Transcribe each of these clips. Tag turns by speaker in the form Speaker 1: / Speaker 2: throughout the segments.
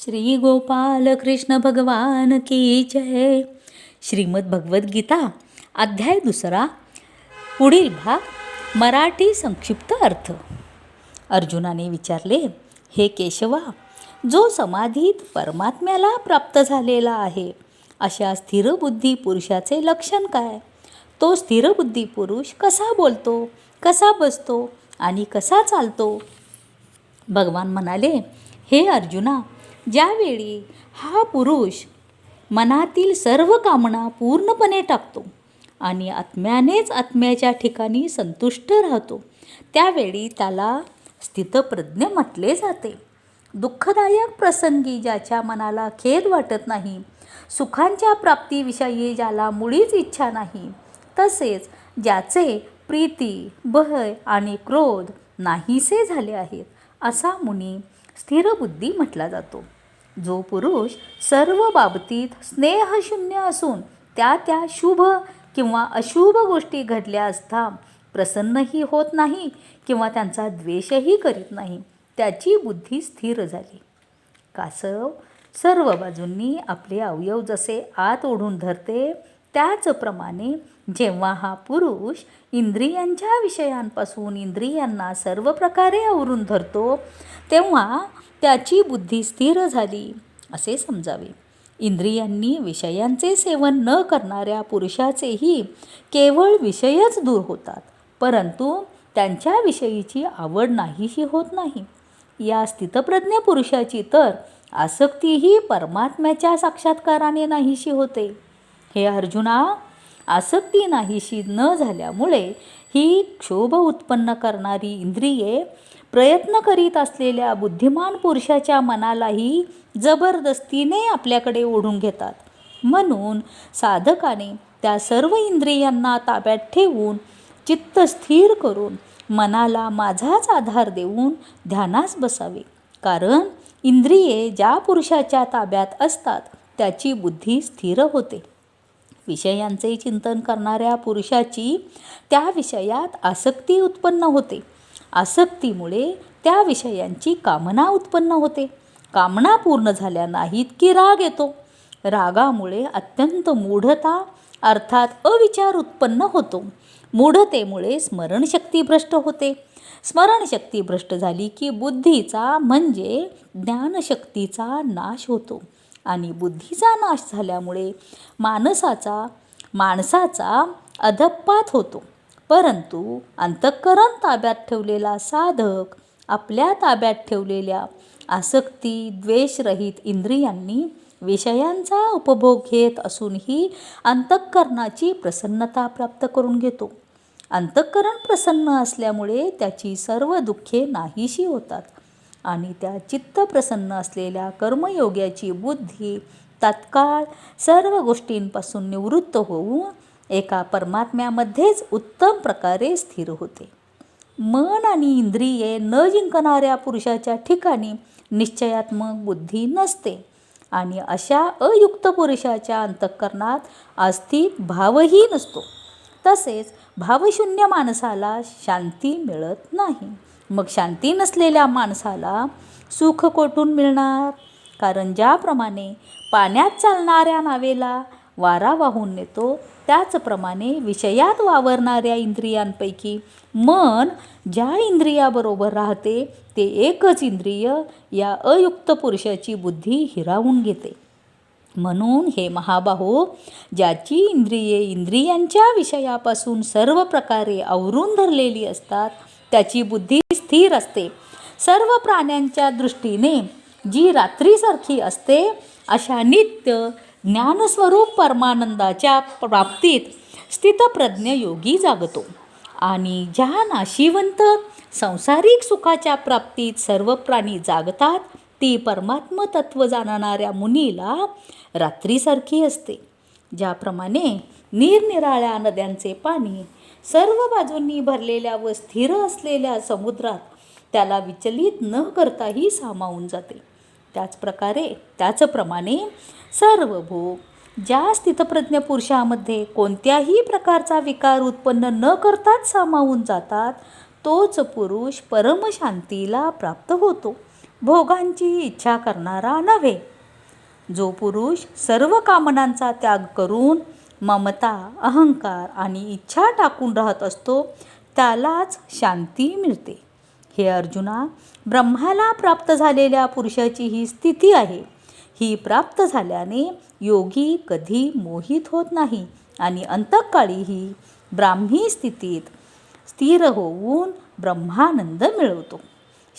Speaker 1: श्री गोपाल कृष्ण भगवान की जय. श्रीमद भगवद्गीता अध्याय दुसरा पुढील भाग मराठी संक्षिप्त अर्थ. अर्जुनाने विचारले हे केशवा जो समाधीत परमात्म्याला प्राप्त झालेला आहे अशा स्थिरबुद्धी पुरुषाचे लक्षण काय? तो स्थिरबुद्धी पुरुष कसा बोलतो कसा बसतो आणि कसा चालतो? भगवान म्हणाले हे अर्जुना ज्यावेळी हा पुरुष मनातील सर्व कामना पूर्णपणे टाकतो आणि आत्म्यानेच आत्म्याच्या ठिकाणी संतुष्ट राहतो त्यावेळी त्याला स्थितप्रज्ञ म्हटले जाते. दुःखदायक प्रसंगी ज्याच्या मनाला खेद वाटत नाही सुखांच्या प्राप्तीविषयी ज्याला मुळीच इच्छा नाही तसेच ज्याचे प्रीती भय आणि क्रोध नाहीसे झाले आहेत असा मुनी स्थिरबुद्धी म्हटला जातो. जो पुरुष सर्व बाबतीत स्नेहशून्य असून त्या त्या शुभ किंवा अशुभ गोष्टी घडल्या असता प्रसन्नही होत नाही किंवा त्यांचा द्वेषही करीत नाही. त्याची बुद्धी स्थिर झाली. कासव सर्व बाजूंनी आपले अवयव जसे आत ओढून धरते त्याचप्रमाणे जेव्हा हा पुरुष इंद्रियांच्या विषयांपासून इंद्रियांना सर्व प्रकारे आवरून धरतो तेव्हा त्याची बुद्धी स्थिर झाली. असे समजावे. इंद्रियांनी विषयांचे सेवन न करणाऱ्या पुरुषाचेही केवळ विषयच दूर होतात परंतु त्यांच्याविषयीची आवड नाहीशी होत नाही. या स्थितप्रज्ञ पुरुषाची तर आसक्तीही परमात्म्याच्या साक्षात्काराने नाहीशी होते. हे अर्जुना आसक्ती नाहीशी न झाल्यामुळे ही क्षोभ उत्पन्न करणारी इंद्रिये प्रयत्न करीत असलेल्या बुद्धिमान पुरुषाच्या मनालाही जबरदस्तीने आपल्याकडे ओढून घेतात. म्हणून साधकाने त्या सर्व इंद्रियांना ताब्यात ठेवून चित्त स्थिर करून मनाला माझाच आधार देऊन ध्यानास बसावे. कारण इंद्रिये ज्या पुरुषाच्या ताब्यात असतात त्याची बुद्धी स्थिर होते. विषयांचे चिंतन करणाऱ्या पुरुषाची त्या विषयात आसक्ती उत्पन्न होते. आसक्तीमुळे त्या विषयांची कामना उत्पन्न होते. कामना पूर्ण झाल्या नाहीत की राग येतो. रागामुळे अत्यंत मूढता अर्थात अविचार उत्पन्न होतो. मूढतेमुळे स्मरणशक्ती भ्रष्ट होते. स्मरणशक्ती भ्रष्ट झाली की बुद्धीचा म्हणजे ज्ञानशक्तीचा नाश होतो. आणि बुद्धीचा नाश झाल्यामुळे माणसाचा माणसाचा अधपात होतो. परंतु अंतःकरण ताब्यात ठेवलेला साधक आपल्या ताब्यात ठेवलेल्या आसक्ती द्वेषरहित इंद्रियांनी विषयांचा उपभोग घेत असूनही अंतःकरणाची प्रसन्नता प्राप्त करून घेतो. अंतःकरण प्रसन्न असल्यामुळे त्याची सर्व दुःखे नाहीशी होतात. आणि त्या चित्त प्रसन्न असलेल्या कर्मयोग्याची बुद्धी तात्काळ सर्व गोष्टींपासून निवृत्त होऊन एका परमात्म्यामध्येच उत्तम प्रकारे स्थिर होते. मन आणि इंद्रिये न जिंकणाऱ्या पुरुषाच्या ठिकाणी निश्चयात्मक बुद्धी नसते आणि अशा अयुक्त पुरुषाच्या अंतःकरणात अस्थित भावही नसतो. तसेच भावशून्य माणसाला शांती मिळत नाही. मग शांती नसलेल्या माणसाला सुख कोठून मिळणार? कारण ज्याप्रमाणे पाण्यात चालणाऱ्या नावेला वारा वाहून नेतो त्याचप्रमाणे विषयात वावरणाऱ्या इंद्रियांपैकी मन ज्या इंद्रियाबरोबर राहते ते एकच इंद्रिय या अयुक्त पुरुषाची बुद्धी हिरावून घेते. म्हणून हे महाबाहो ज्याची इंद्रिये इंद्रियांच्या विषयापासून सर्व प्रकारे आवरून धरलेली असतात त्याची बुद्धी स्थिर असते. सर्व प्राण्यांच्या दृष्टीने जी रात्रीसारखी असते अशा नित्य ज्ञानस्वरूप परमानंदाच्या प्राप्तीत स्थितप्रज्ञ योगी जागतो. आणि ज्या नाशिवंत संसारिक सुखाच्या प्राप्तीत सर्व प्राणी जागतात ती परमात्म तत्व जाणणाऱ्या मुनीला रात्रीसारखी असते. ज्याप्रमाणे निरनिराळ्या नद्यांचे पाणी सर्व बाजूंनी भरलेल्या व स्थिर असलेल्या समुद्रात त्याला विचलित न करताही सामावून जाते. त्याचप्रकारे त्याचप्रमाणे सर्व भोग ज्या स्थितप्रज्ञ पुरुषामध्ये कोणत्याही प्रकारचा विकार उत्पन्न न करताच सामावून जातात तोच पुरुष परमशांतीला प्राप्त होतो. भोगांची इच्छा करणारा नव्हे. जो पुरुष सर्व कामनांचा त्याग करून ममता अहंकार आणि इच्छा टाकून राहत असतो त्यालाच शांती मिळते. हे अर्जुना ब्रह्माला प्राप्त झालेल्या पुरुषाची ही स्थिती आहे. ही प्राप्त झाल्याने योगी कधी मोहित होत नाही आणि अंतकाळीही ब्राह्मी स्थितीत स्थिर होऊन ब्रह्मानंद मिळवतो.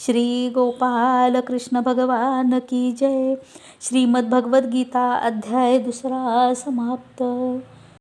Speaker 1: श्री गोपाल कृष्ण भगवान की जय. श्रीमद्भगवद्गीता अध्याय दुसरा समाप्त.